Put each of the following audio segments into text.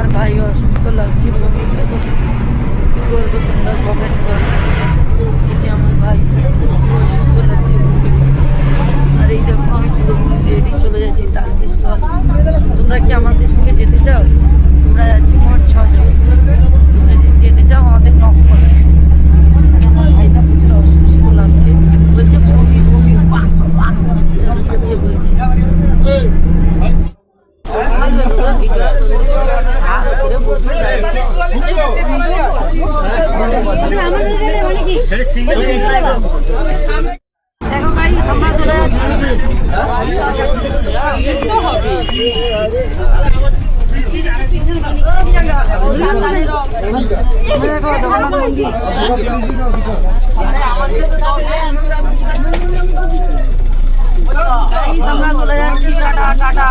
আমার ভাই অসুস্থ লাগছে কী করব তোমরা কমেন্ট করো। আমার ভাই অসুস্থ লাগছে আর এই দেখো আমি পুরোপুরি চলে যাচ্ছি, তার বিশ্বাস তোমরা কি আমাদের সঙ্গে যেতে চাও? দেখো ভাই সম্মান ধরে টাটা টাটা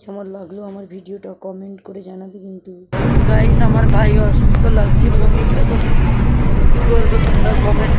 কেমন লাগল আমার ভিডিওটা কমেন্ট করে জানাবে কিন্তু? গাইস আমার ভাই অসুস্থ লাগছিল তোমরা কমেন্ট